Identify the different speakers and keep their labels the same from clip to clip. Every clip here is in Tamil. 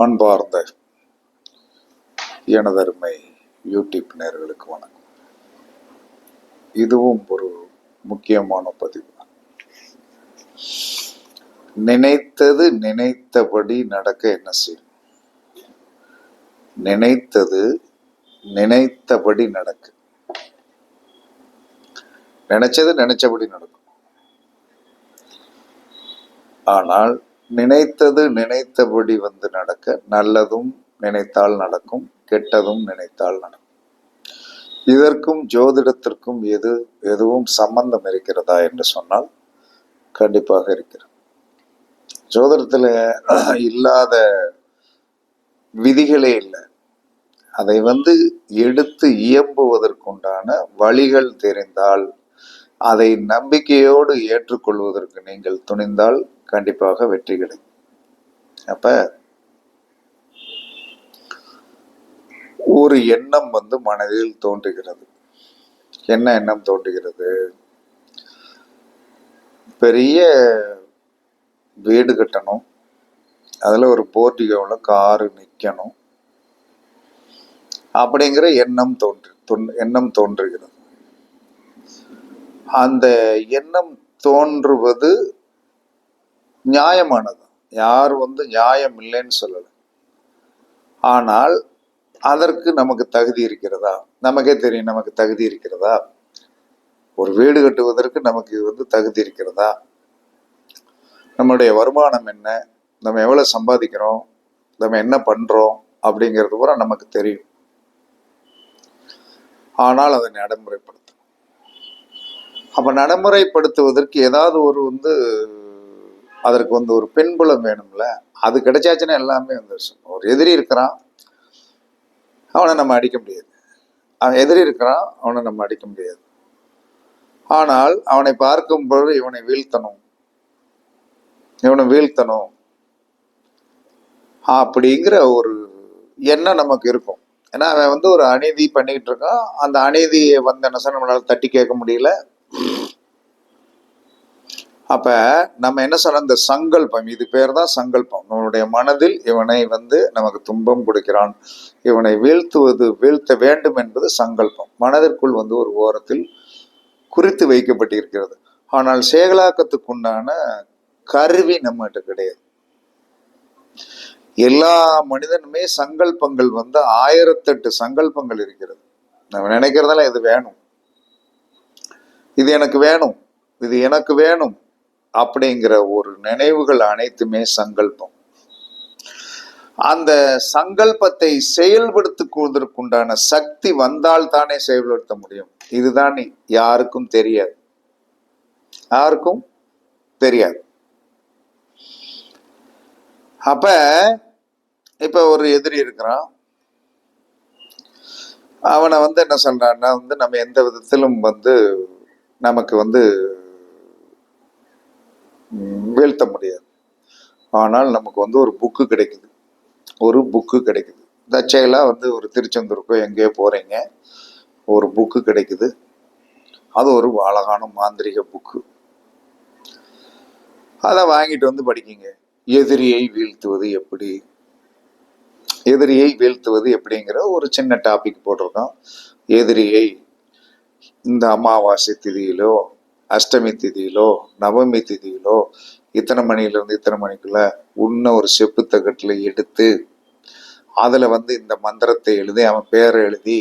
Speaker 1: அன்பார்ந்த எனதருமை யூடியூப் நேர்களுக்கு வணக்கம். இதுவும் ஒரு முக்கியமான பதிவு. நினைத்தது நினைத்தபடி நடக்க என்ன செய்யும்? நினைத்தது நினைத்தபடி நடக்க. நினைச்சது நினைச்சபடி நடக்கும். ஆனால் நினைத்தது நினைத்தபடி வந்து நடக்க நல்லதும் நினைத்தால் நடக்கும் கெட்டதும் நினைத்தால் நடக்கும். இதற்கும் ஜோதிடத்திற்கும் எது எதுவும் சம்பந்தம் இருக்கிறதா என்று சொன்னால் கண்டிப்பாக இருக்கிறது. ஜோதிடத்தில் இல்லாத விதிகளே இல்லை. அதை வந்து எடுத்து இயம்புவதற்குண்டான வழிகள் தெரிந்தால் அதை நம்பிக்கையோடு ஏற்றுக்கொள்வதற்கு நீங்கள் துணிந்தால் கண்டிப்பாக வெற்றி கிடைக்கும். அப்ப ஒரு எண்ணம் வந்து மனதில் தோன்றுகிறது. என்ன எண்ணம் தோன்றுகிறது? பெரிய வீடு கட்டணும். அதில் ஒரு போர்ட்டிகோவில் காரு நிற்கணும் அப்படிங்கிற எண்ணம் தோன்று தோன்- எண்ணம் தோன்றுகிறது. அந்த எண்ணம் தோன்றுவது நியாயமானது. யார் வந்து நியாயம் இல்லைன்னு சொல்லலை. ஆனால் அதற்கு நமக்கு தகுதி இருக்கிறதா? நமக்கே தெரியும் நமக்கு தகுதி இருக்கிறதா? ஒரு வீடு கட்டுவதற்கு நமக்கு வந்து தகுதி இருக்கிறதா? நம்மளுடைய வருமானம் என்ன? நம்ம எவ்வளோ சம்பாதிக்கிறோம்? நம்ம என்ன பண்ணுறோம் அப்படிங்கிறது பூரா நமக்கு தெரியும். ஆனால் அதை நடைமுறைப்படுத்தணும். அப்போ நடைமுறைப்படுத்துவதற்கு ஏதாவது ஒரு வந்து அதற்கு வந்து ஒரு பின்புலம் வேணும்ல அது கிடைச்சாச்சுன்னா எல்லாமே வந்துருச்சு ஒரு எதிரி இருக்கிறான் அவனை நம்ம அடிக்க முடியாது. அவன் எதிரி இருக்கிறான் அவனை நம்ம அடிக்க முடியாது. ஆனால் அவனை பார்க்கும் பொழுது இவனை வீழ்த்தணும். இவனை வீழ்த்தணும். அப்படிங்கிற ஒரு எண்ணம் நமக்கு இருக்கும். ஏன்னா அவன் வந்து ஒரு அநீதி பண்ணிக்கிட்டு இருக்கான். அந்த அநீதியை வந்து என்ன நம்மளால் தட்டி கேட்க முடியல. அப்ப நம்ம என்ன சொல்ல இந்த சங்கல்பம் இது பேர் தான் சங்கல்பம். நம்மளுடைய மனதில் இவனை வந்து நமக்கு துன்பம் கொடுக்கிறான். இவனை வீழ்த்துவது வீழ்த்த வேண்டும் என்பது சங்கல்பம். மனதிற்குள் வந்து ஒரு ஓரத்தில் குறித்து வைக்கப்பட்டிருக்கிறது. ஆனால் செயலாக்கத்துக்குண்டான கருவி நம்மகிட்ட கிடையாது. எல்லா மனிதனுமே சங்கல்பங்கள் வந்து ஆயிரத்தெட்டு சங்கல்பங்கள் இருக்கிறது. நம்ம நினைக்கிறதெல்லாம் இது வேணும். இது எனக்கு வேணும். இது எனக்கு வேணும். அப்படிங்கிற ஒரு நினைவுகள் அனைத்துமே சங்கல்பம். அந்த சங்கல்பத்தை செயல்படுத்துவதற்குண்டான சக்தி வந்தால் தானே செயல்படுத்த முடியும். இதுதான் யாருக்கும் தெரியாது. யாருக்கும் தெரியாது. அப்ப இப்ப ஒரு எதிரி இருக்கிறான். அவனை வந்து என்ன சொல்றான்னா வந்து நம்ம எந்த விதத்திலும் வந்து நமக்கு வந்து வீழ்த்த முடியாது. ஆனால் நமக்கு வந்து ஒரு புக்கு கிடைக்குது. ஒரு புக்கு கிடைக்குது. தற்செயலாக வந்து ஒரு திருச்செந்தூருக்கோ எங்கேயோ போகிறீங்க ஒரு புக்கு கிடைக்குது. அது ஒரு அழகான மாந்திரிக புக்கு அதை வாங்கிட்டு வந்து படிக்கிங்க. எதிரியை வீழ்த்துவது எப்படி? எதிரியை வீழ்த்துவது எப்படிங்கிற ஒரு சின்ன டாபிக் போட்டிருக்கோம். எதிரியை இந்த அமாவாசை திதியிலோ அஷ்டமி திதியிலோ நவமி திதியிலோ இத்தனை மணியிலேருந்து இத்தனை மணிக்குள்ள உன்ன ஒரு செப்பு தகட்டில் எடுத்து அதில் வந்து இந்த மந்திரத்தை எழுதி அவன் பேரை எழுதி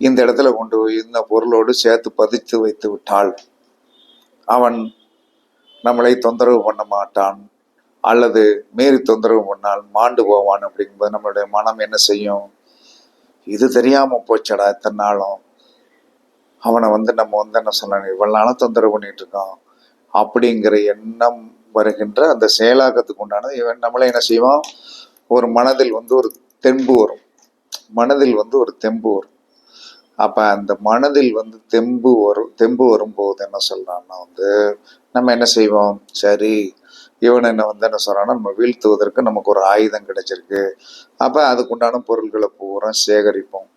Speaker 1: இந்த இடத்துல கொண்டு போய் இந்த பொருளோடு சேர்த்து பதித்து வைத்து விட்டால் அவன் நம்மளை தொந்தரவு பண்ண மாட்டான் அல்லது மீறி தொந்தரவு பண்ணால் மாண்டு போவான் அப்படிங்கும்போது நம்மளுடைய மனம் என்ன செய்யும்? இது தெரியாமல் போச்சடா இத்தனை நாளும். அவனை வந்து நம்ம வந்து என்ன சொன்ன இவ்வளவு நாளும் தொந்தரவு பண்ணிட்டு இருக்கான் அப்படிங்கிற எண்ணம் வருகின்ற அந்த செயலாக்கத்துக்கு உண்டானது இவன் நம்மளே என்ன செய்வான்? ஒரு மனதில் வந்து ஒரு தெம்பு வரும். மனதில் வந்து ஒரு தெம்பு வரும். அப்ப அந்த மனதில் வந்து தெம்பு வரும் தெம்பு வரும்போது என்ன சொல்றான்னா வந்து நம்ம என்ன செய்வோம்? சரி இவன் என்ன வந்து என்ன சொல்றான்னா நம்ம வீழ்த்துவதற்கு நமக்கு ஒரு ஆயுதம் கிடைச்சிருக்கு. அப்ப அதுக்குண்டான பொருள்களை பூரா சேகரிப்போம்.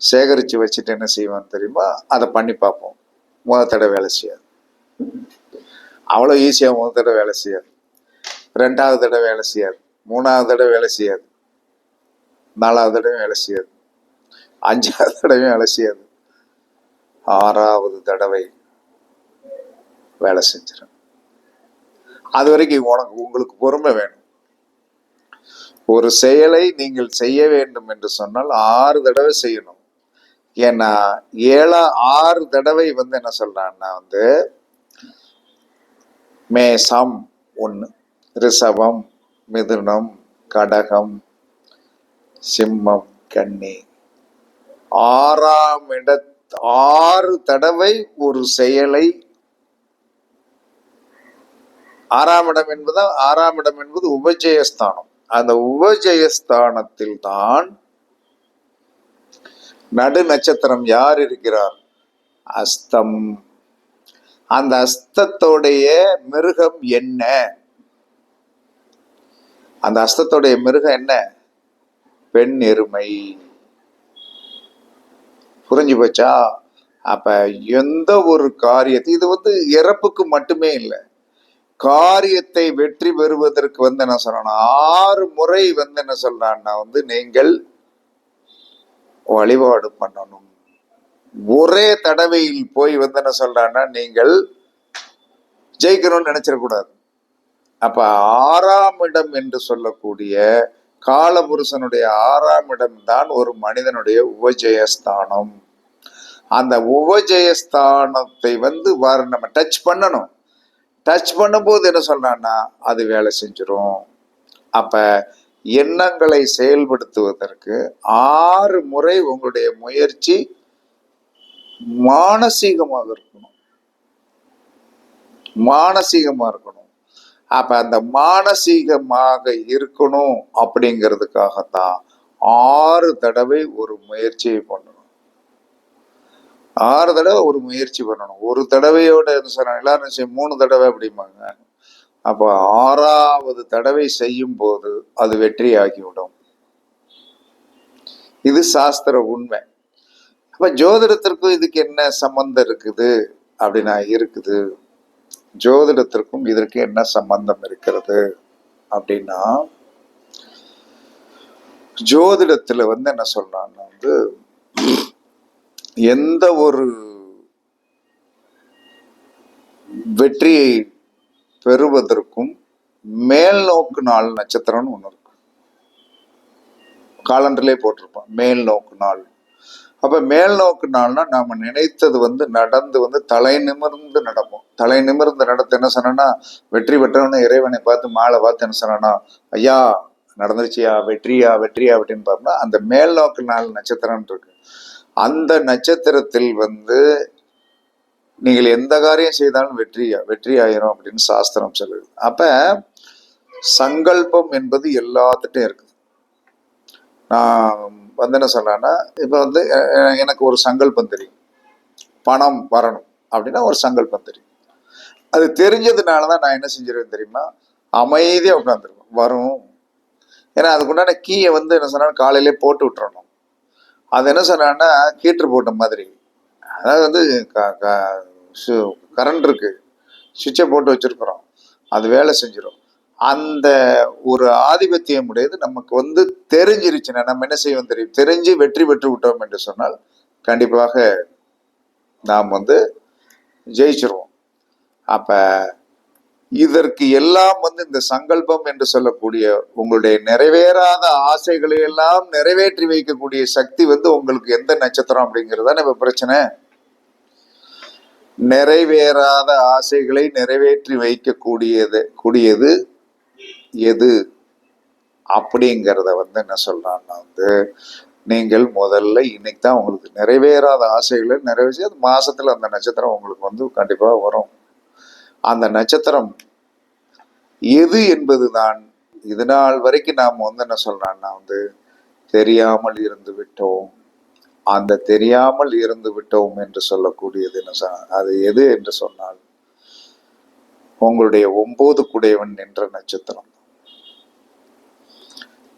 Speaker 1: சேகரித்து வச்சுட்டு என்ன செய்வான் தெரியுமா? அதை பண்ணி பார்ப்போம். முத தடவை வேலை செய்யாது. அவ்வளோ ஈஸியாக முத தடவை வேலை செய்யாது. ரெண்டாவது தடவை வேலை செய்யாது. மூணாவது தடவை வேலை செய்யாது. நாலாவது தடவை வேலை செய்யாது. அஞ்சாவது தடவையும் வேலை செய்யாது. ஆறாவது தடவை வேலை செஞ்சிடும் அது வரைக்கும் உனக்கு உங்களுக்கு பொறுமை வேணும். ஒரு செயலை நீங்கள் செய்ய வேண்டும் என்று சொன்னால் ஆறு தடவை செய்யணும். ஏன்னா ஏழா ஆறு தடவை வந்து என்ன சொல்றான்னா வந்து மேசம் ஒன்று ரிஷபம் மிதுனம் கடகம் சிம்மம் கன்னி. ஆறாம் இட ஆறு தடவை ஒரு செயலை ஆறாம் இடம் என்பது ஆறாம் இடம் என்பது உபஜயஸ்தானம். அந்த உபஜயஸ்தானத்தில் தான் நடு நட்சத்திரம் யார் இருக்கிறார்? அஸ்தம். அந்த அஸ்தத்தோடைய மிருகம் என்ன? அந்த அஸ்தத்தோடைய மிருகம் என்ன? பெண் எருமை. புரிஞ்சு போச்சா? அப்ப எந்த ஒரு காரியத்தை இது வந்து இறப்புக்கு மட்டுமே இல்லை. காரியத்தை வெற்றி பெறுவதற்கு வந்து என்ன சொல்றான்னா ஆறு முறை வந்து என்ன சொல்றான்னா வந்து நீங்கள் வழிபாடு பண்ணணும். ஒரே தடவையில் போய் வந்து என்ன சொல்றான்னா நீங்கள் ஜெயிக்கணும்னு நினைச்சிடக்கூடாது. அப்ப ஆறாம் இடம் என்று சொல்லக்கூடிய காலபுருஷனுடைய ஆறாம் இடம் தான் ஒரு மனிதனுடைய உபஜயஸ்தானம். அந்த உபஜயஸ்தானத்தை வந்து வர நம்ம டச் பண்ணணும். டச் பண்ணும்போது என்ன சொல்றான்னா அது வேலை செஞ்சிடும் அப்போ எண்ணங்களை செயல்படுத்துவதற்கு ஆறு முறை உங்களுடைய முயற்சி மானசீகமாக இருக்கணும். மானசீகமாக இருக்கணும். அப்ப அந்த மானசீகமாக இருக்கணும் அப்படிங்கிறதுக்காகத்தான் ஆறு தடவை ஒரு முயற்சியை பண்ணணும். ஆறு தடவை ஒரு முயற்சி பண்ணணும். ஒரு தடவையோட என்ன சொல்றாங்க எல்லாரும் மூணு தடவை அப்படிம்பாங்க. அப்போ ஆறாவது தடவை செய்யும் போது அது வெற்றி ஆகிவிடும் இது சாஸ்திர உண்மை. அப்ப ஜோதிடத்திற்கும் இதுக்கு என்ன சம்பந்தம் இருக்குது? அப்படின்னா இருக்குது. ஜோதிடத்திற்கும் இதற்கு என்ன சம்பந்தம் இருக்கிறது? அப்படின்னா ஜோதிடத்துல வந்து என்ன சொல்றான்னா வந்து எந்த ஒரு வெற்றியை பெறுவதற்கும் மேல் நோக்கு நாள் நட்சத்திரம்னு ஒன்று இருக்கு. காலண்டர்லே போட்டிருப்போம். மேல் நோக்கு நாள். அப்போ மேல் நோக்கு நாள்னா நாம் நினைத்தது வந்து நடந்து வந்து தலை நிமிர்ந்து நடப்போம் தலை நிமிர்ந்து நடத்த என்ன சொன்னா வெற்றி பெற்றவனு இறைவனை பார்த்து மாலை பார்த்து என்ன சொன்னா ஐயா நடந்துருச்சியா? வெற்றியா? வெற்றியா? அப்படின்னு பார்த்தோம்னா அந்த மேல் நோக்கு நாள் நட்சத்திரம் இருக்கு. அந்த நட்சத்திரத்தில் வந்து நீங்கள் எந்த காரியம் செய்தாலும் வெற்றியா வெற்றி ஆயிரும் அப்படின்னு சாஸ்திரம் சொல்லுது. அப்ப சங்கல்பம் என்பது எல்லாத்துட்டும் இருக்குது. நான் வந்து என்ன சொல்றேன்னா இப்போ வந்து எனக்கு ஒரு சங்கல்பம் தெரியும். பணம் வரணும் அப்படின்னா ஒரு சங்கல்பம் தெரியும். அது தெரிஞ்சதுனால தான் நான் என்ன செஞ்சிருவேன் தெரியுமா? அமைதியாக உட்காந்துருவேன் வரும். ஏன்னா அதுக்குண்டான கீயை வந்து என்ன சொன்னா காலையிலே போட்டு விட்டுறணும். அது என்ன சொன்னான்னா கீற்று போட்ட மாதிரி. அதாவது வந்து க க கரண்ட் இருக்குது சுவிட்சை போட்டு வச்சுருக்குறோம். அது வேலை செஞ்சிடும் அந்த ஒரு ஆதிபத்தியம் உடையது நமக்கு வந்து தெரிஞ்சிருச்சுன்னா நம்ம என்ன செய்வோம் தெரியும்? தெரிஞ்சு வெற்றி பெற்று விட்டோம் என்று சொன்னால் கண்டிப்பாக நாம் வந்து ஜெயிச்சிருவோம். அப்போ இதற்கு எல்லாம் வந்து இந்த சங்கல்பம் என்று சொல்லக்கூடிய உங்களுடைய நிறைவேறாத ஆசைகளை எல்லாம் நிறைவேற்றி வைக்கக்கூடிய சக்தி வந்து உங்களுக்கு எந்த நட்சத்திரம் அப்படிங்கிறது தான் இப்போ பிரச்சனை? நிறைவேறாத ஆசைகளை நிறைவேற்றி வைக்கக்கூடியது கூடியது எது? அப்படிங்கிறத வந்து என்ன சொல்கிறான்னா வந்து நீங்கள் முதல்ல இன்னைக்கு தான் உங்களுக்கு நிறைவேறாத ஆசைகளை நிறைவேற்றி அது மாதத்தில் அந்த நட்சத்திரம் உங்களுக்கு வந்து கண்டிப்பாக வரும். அந்த நட்சத்திரம் எது என்பதுதான் இது நாள் வரைக்கும் நாம் வந்து என்ன சொல்கிறான்னா வந்து தெரியாமல் இருந்து விட்டோம். அந்த தெரியாமல் இருந்து விட்டோம் என்று சொல்லக்கூடியது என்ன அது எது என்று சொன்னால் உங்களுடைய ஒன்பது குடையவன் என்ற நட்சத்திரம்.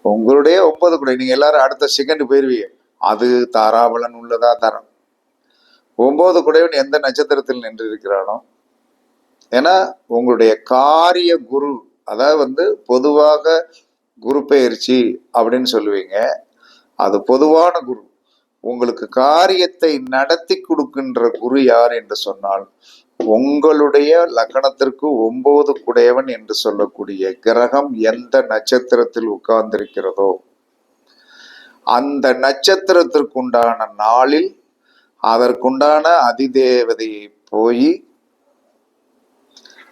Speaker 1: உங்களுடைய ஒன்பது குடை நீங்க எல்லாரும் அடுத்த செகண்ட் போயிருவீங்க. அது தாராபலன் உள்ளதா தரம். ஒன்பது குடையவன் எந்த நட்சத்திரத்தில் நின்று இருக்கிறானோ ஏன்னா உங்களுடைய காரிய குரு அதாவது வந்து பொதுவாக குரு பெயர்ச்சி அப்படின்னு சொல்லுவீங்க. அது பொதுவான குரு. உங்களுக்கு காரியத்தை நடத்தி கொடுக்கின்ற குரு யார் என்று சொன்னால் உங்களுடைய லக்கணத்திற்கு ஒன்பது குடையவன் என்று சொல்லக்கூடிய கிரகம் எந்த நட்சத்திரத்தில் உட்கார்ந்திருக்கிறதோ அந்த நட்சத்திரத்திற்குண்டான நாளில் அதற்குண்டான அதிதேவதையை போய்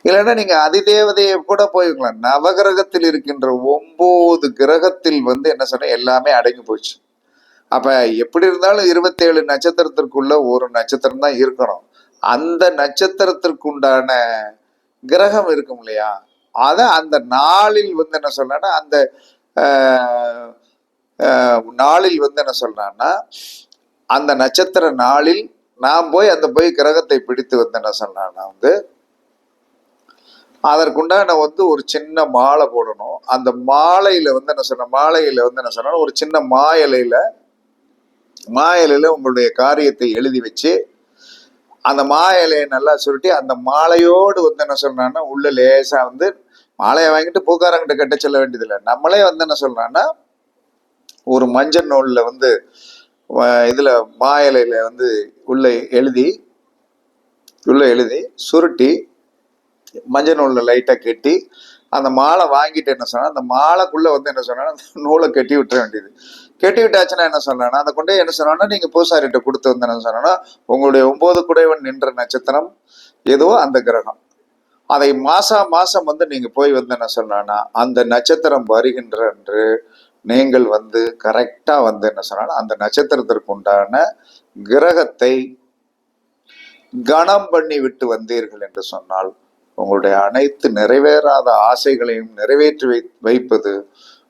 Speaker 1: இல்லைன்னா நீங்க அதிதேவதையை கூட போய்க்கலாம். நவகிரகத்தில் இருக்கின்ற ஒன்பது கிரகத்தில் வந்து என்ன சொன்ன எல்லாமே அடங்கி போச்சு. அப்ப எப்படி இருந்தாலும் இருபத்தேழு நட்சத்திரத்திற்குள்ள ஒரு நட்சத்திரம் தான் இருக்கணும். அந்த நட்சத்திரத்திற்குண்டான கிரகம் இருக்கும் இல்லையா? அதை அந்த நாளில் வந்து என்ன சொல்றேன்னா அந்த நாளில் வந்து என்ன சொல்றான்னா அந்த நட்சத்திர நாளில் நான் போய் அந்த போய் கிரகத்தை பிடித்து வந்து என்ன சொன்னான்னா வந்து அதற்குண்டான வந்து ஒரு சின்ன மாலை போடணும். அந்த மாலையில வந்து என்ன சொன்ன மாலையில வந்து என்ன சொன்னா ஒரு சின்ன மா மாயலையில் மா இலையில உங்களுடைய காரியத்தை எழுதி வச்சு அந்த மா இலையை நல்லா சுருட்டி அந்த மாலையோடு வந்து என்ன சொல்கிறான்னா உள்ள லேசாக வந்து மாலையை வாங்கிட்டு பூக்காரங்கிட்ட கட்ட சொல்ல வேண்டியதில்லை. நம்மளே வந்து என்ன சொல்கிறான்னா ஒரு மஞ்சள் நூலில் வந்து இதில் மாயலையில் மா இலையில வந்து உள்ள எழுதி உள்ள எழுதி சுருட்டி மஞ்சள் நூலில் லைட்டா கட்டி அந்த மாலை வாங்கிட்டு என்ன சொன்னால் அந்த மாலைக்குள்ள வந்து என்ன சொன்னால் அந்த நூலை கட்டி விட்டுற வேண்டியது. கட்டி விட்டாச்சுன்னா என்ன சொன்னா அந்த கொண்டே என்ன சொன்னோன்னா நீங்க பூசாரிட்ட கொடுத்து வந்து என்ன சொன்னோன்னா உங்களுடைய ஒன்பது குடைவன் நின்ற நட்சத்திரம் எதுவோ அந்த கிரகம். அதை மாசா மாசம் வந்து நீங்க போய் வந்து என்ன சொன்னா அந்த நட்சத்திரம் வருகின்ற என்று நீங்கள் வந்து கரெக்டா வந்து என்ன சொன்னா அந்த நட்சத்திரத்திற்கு உண்டான கிரகத்தை கணம் பண்ணி விட்டு வந்தீர்கள் என்று சொன்னால் உங்களுடைய அனைத்து நிறைவேறாத ஆசைகளையும் நிறைவேற்றி வை வைப்பது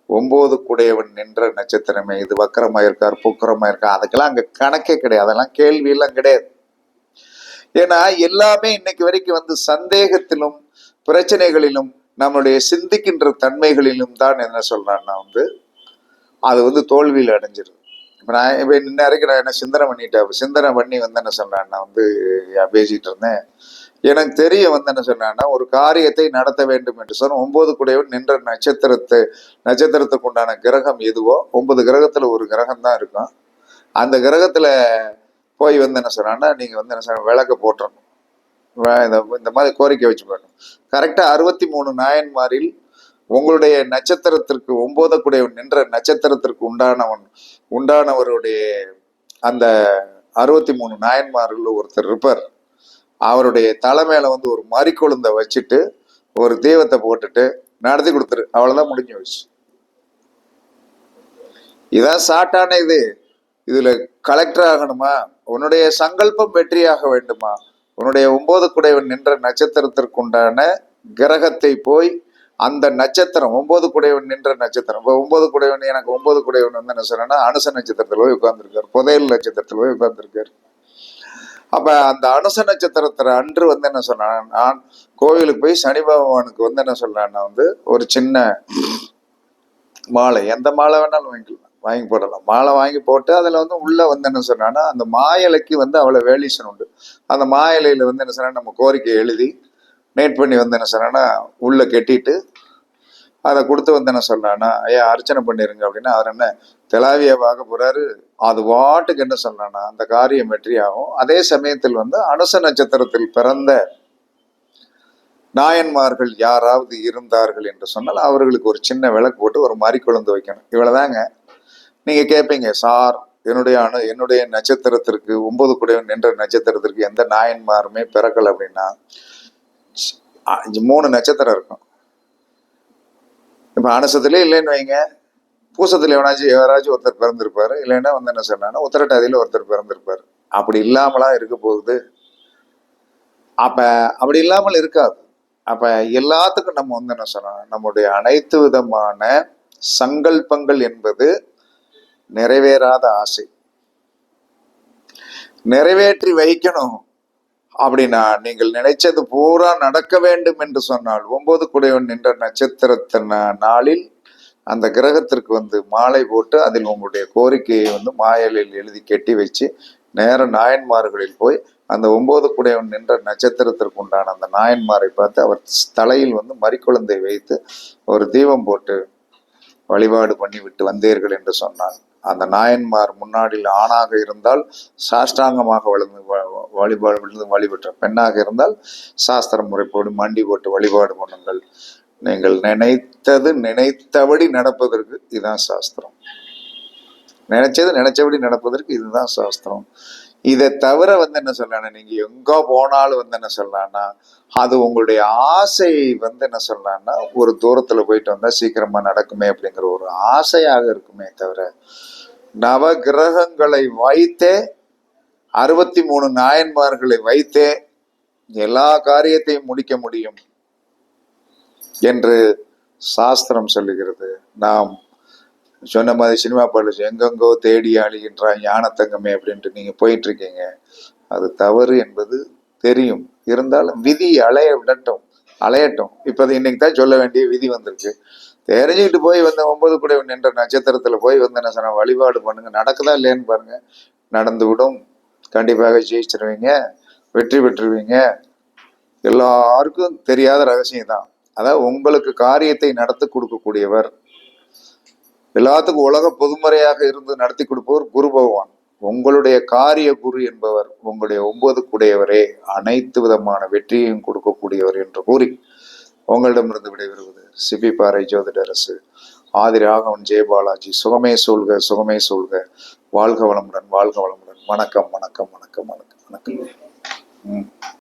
Speaker 1: ஒம்போது குடையவன் நின்ற நட்சத்திரமே. இது வக்கரமா இருக்கார் புக்கரமா இருக்கா அதுக்கெல்லாம் அங்கே கணக்கே கிடையாது. அதெல்லாம் கேள்வியெல்லாம் கிடையாது. ஏன்னா எல்லாமே இன்னைக்கு வரைக்கும் வந்து சந்தேகத்திலும் பிரச்சனைகளிலும் நம்மளுடைய சிந்திக்கின்ற தன்மைகளிலும் தான் என்ன சொல்றான்னா வந்து அது வந்து தோல்வியில் அடைஞ்சிருது இப்போ நான் இப்போ இன்ன வரைக்கும் நான் என்ன சிந்தனை பண்ணிட்டேன். சிந்தனை பண்ணி வந்து என்ன சொல்றேன் நான் வந்து யா- பேசிட்டு இருந்தேன். எனக்கு தெரிய வந்து என்ன சொன்னான்னா ஒரு காரியத்தை நடத்த வேண்டும் என்று சொன்ன ஒன்பது குடையவன் நின்ற நட்சத்திரத்தை நட்சத்திரத்துக்கு உண்டான கிரகம் எதுவோ ஒன்பது கிரகத்துல ஒரு கிரகம் தான் இருக்கும். அந்த கிரகத்துல போய் வந்து என்ன சொன்னான்னா நீங்க வந்து என்ன சொன்ன விளக்க போட்டுறணும் வே- இந்த மாதிரி கோரிக்கை வச்சு போயிடணும் கரெக்டா அறுபத்தி மூணு நாயன்மாரில் உங்களுடைய நட்சத்திரத்திற்கு ஒன்பது குடையவன் நின்ற நட்சத்திரத்திற்கு உண்டானவன் உண்டானவருடைய அந்த அறுபத்தி மூணு நாயன்மார்கள் ஒருத்தர் இருப்பார். அவருடைய தலை வந்து ஒரு மறிக்கொழுந்த வச்சுட்டு ஒரு தெய்வத்தை போட்டுட்டு நடத்தி கொடுத்துரு. அவ்வளவுதான் முடிஞ்சு வச்சு இதான் சாட்டான இது. இதுல கலெக்டர் ஆகணுமா? உன்னுடைய சங்கல்பம் வெற்றியாக வேண்டுமா? உன்னுடைய ஒன்பது குடைவன் நின்ற நட்சத்திரத்திற்கு உண்டான கிரகத்தை போய் அந்த நட்சத்திரம் ஒன்பது குடைவன் நின்ற நட்சத்திரம். இப்போ ஒன்பது குடைவன் எனக்கு ஒன்பது குடைவன் வந்து என்ன சொன்னா அனுச நட்சத்திரத்தில் போய் உட்கார்ந்துருக்காரு. புதையல் நட்சத்திரத்தில் போய் உட்கார்ந்துருக்காரு. அப்போ அந்த அனுச நட்சத்திரத்தில் அன்று வந்து என்ன சொன்னான் நான் கோவிலுக்கு போய் சனி பகவானுக்கு வந்து என்ன சொல்கிறான்னா வந்து ஒரு சின்ன மாலை. எந்த மாலை வேணாலும் வாங்கிக்கலாம் வாங்கி போடலாம். மாலை வாங்கி போட்டு அதில் வந்து உள்ளே வந்து என்ன சொன்னான்னா அந்த மாயலைக்கு வந்து அவ்வளோ வேலியூஷன் உண்டு. அந்த மாயலையில் வந்து என்ன சொன்னா நம்ம கோரிக்கை எழுதி நேட் பண்ணி வந்து என்ன சொன்னான்னா உள்ளே கட்டிட்டு அதை கொடுத்து வந்து என்ன சொல்றான்னா ஐயா அர்ச்சனை பண்ணிருங்க அப்படின்னா அவர் என்ன தெலாவிய பார்க்க போறாரு அது வாட்டுக்கு என்ன சொல்றான்னா அந்த காரியம் வெற்றியாகும் அதே சமயத்தில் வந்து அனுச நட்சத்திரத்தில் பிறந்த நாயன்மார்கள் யாராவது இருந்தார்கள் என்று சொன்னால் அவர்களுக்கு ஒரு சின்ன விளக்கு போட்டு ஒரு மாதிரி குழந்தை வைக்கணும். இவ்வளவுதாங்க. நீங்க கேட்பீங்க சார் என்னுடைய அணு என்னுடைய நட்சத்திரத்திற்கு ஒன்பது குடையவன் நின்ற நட்சத்திரத்திற்கு எந்த நாயன்மாருமே பிறக்கல அப்படின்னா மூணு நட்சத்திரம் இருக்கும். இப்போ அனுசத்துலேயே இல்லைன்னு வைங்க. பூசத்துல எவனாச்சும் யாராச்சும் ஒருத்தர் பிறந்திருப்பாரு. இல்லைன்னா வந்து என்ன சொன்னாங்கன்னா உத்தரட்டாதியில ஒருத்தர் பிறந்திருப்பாரு. அப்படி இல்லாமலா இருக்க போகுது. அப்ப அப்படி இல்லாமல் இருக்காது. அப்ப எல்லாத்துக்கும் நம்ம வந்து என்ன சொன்னோம் நம்முடைய அனைத்து விதமான சங்கல்பங்கள் என்பது நிறைவேறாத ஆசை. நிறைவேற்றி வைக்கணும். அப்படின்னா நீங்கள் நினைச்சது பூரா நடக்க வேண்டும் என்று சொன்னால் ஒன்பது குடையவன் நின்ற நட்சத்திரத்தின் நாளில் அந்த கிரகத்திற்கு வந்து மாலை போட்டு அதில் உங்களுடைய கோரிக்கையை வந்து மாயலில் எழுதி கட்டி வச்சு நேர நாயன்மார்களில் போய் அந்த ஒன்பது குடையவன் நின்ற நட்சத்திரத்திற்கு உண்டான அந்த நாயன்மாரை பார்த்து அவர் தலையில் வந்து மறிக்குழந்தை வைத்து ஒரு தீபம் போட்டு வழிபாடு பண்ணிவிட்டு வந்தீர்கள் என்று சொன்னான். அந்த நாயன்மார் முன்னாடியில் ஆணாக இருந்தால் சாஷ்டாங்கமாக வளர்ந்து வழிபாடு விழுந்து வழிபட்ட பெண்ணாக இருந்தால் சாஸ்திர முறைப்போடு மண்டி போட்டு வழிபாடு பண்ணுங்கள். நீங்கள் நினைத்தது நினைத்தபடி நடப்பதற்கு இதுதான் சாஸ்திரம். நினைச்சது நினைச்சபடி நடப்பதற்கு இதுதான் சாஸ்திரம். இதை தவிர வந்து என்ன சொல்லணும் நீங்க எங்க போனாலும் வந்து என்ன சொல்லலாம்னா அது உங்களுடைய ஆசை வந்து என்ன சொல்லலாம்னா ஒரு தூரத்துல போயிட்டு வந்தா சீக்கிரமா நடக்குமே அப்படிங்கிற ஒரு ஆசையாக இருக்குமே தவிர நவ கிரகங்களை வைத்தே அறுபத்தி மூணு நாயன்மார்களை வைத்தே எல்லா காரியத்தையும் முடிக்க முடியும் என்று சாஸ்திரம் சொல்லுகிறது. நாம் சொன்ன மாதிரி சினிமா பாடல் எங்கெங்கோ தேடி அழிகின்றான் ஞானத்தங்கமே அப்படின்ட்டு நீங்க போயிட்டு இருக்கீங்க அது தவறு என்பது தெரியும். இருந்தாலும் விதி அலைய விடட்டும் அலையட்டும். இப்போ அது இன்னைக்கு தான் சொல்ல வேண்டிய விதி வந்திருக்கு. தெரிஞ்சுக்கிட்டு போய் வந்த ஒன்பது கூட நின்ற நட்சத்திரத்துல போய் வந்து என்ன சொன்ன வழிபாடு பண்ணுங்க. நடக்குதா இல்லையான்னு பாருங்க. நடந்து விடும். கண்டிப்பாக ஜெயிச்சிருவீங்க வெற்றி பெற்றுவீங்க. எல்லாருக்கும் தெரியாத ரகசியம் தான் அதாவது உங்களுக்கு காரியத்தை நடத்தி கொடுக்கக்கூடியவர். எல்லாத்துக்கும் உலக பொதுமறையாக இருந்து நடத்தி கொடுப்பவர் குரு பகவான். உங்களுடைய காரிய குரு என்பவர் உங்களுடைய ஒன்பது கூடையவரே. அனைத்து விதமான வெற்றியையும் கொடுக்கக்கூடியவர் என்று கூறி உங்களிடமிருந்து விடைபெறுவது சிபி பாறை ஜோதிடரசு. ஆதி ராகவன் ஜெயபாலாஜி சுகமே சூழ்க சுகமே சூழ்க. வாழ்க வளமுடன் வாழ்க வளமுடன். வணக்கம் வணக்கம் வணக்கம் வணக்கம் வணக்கம். ம்.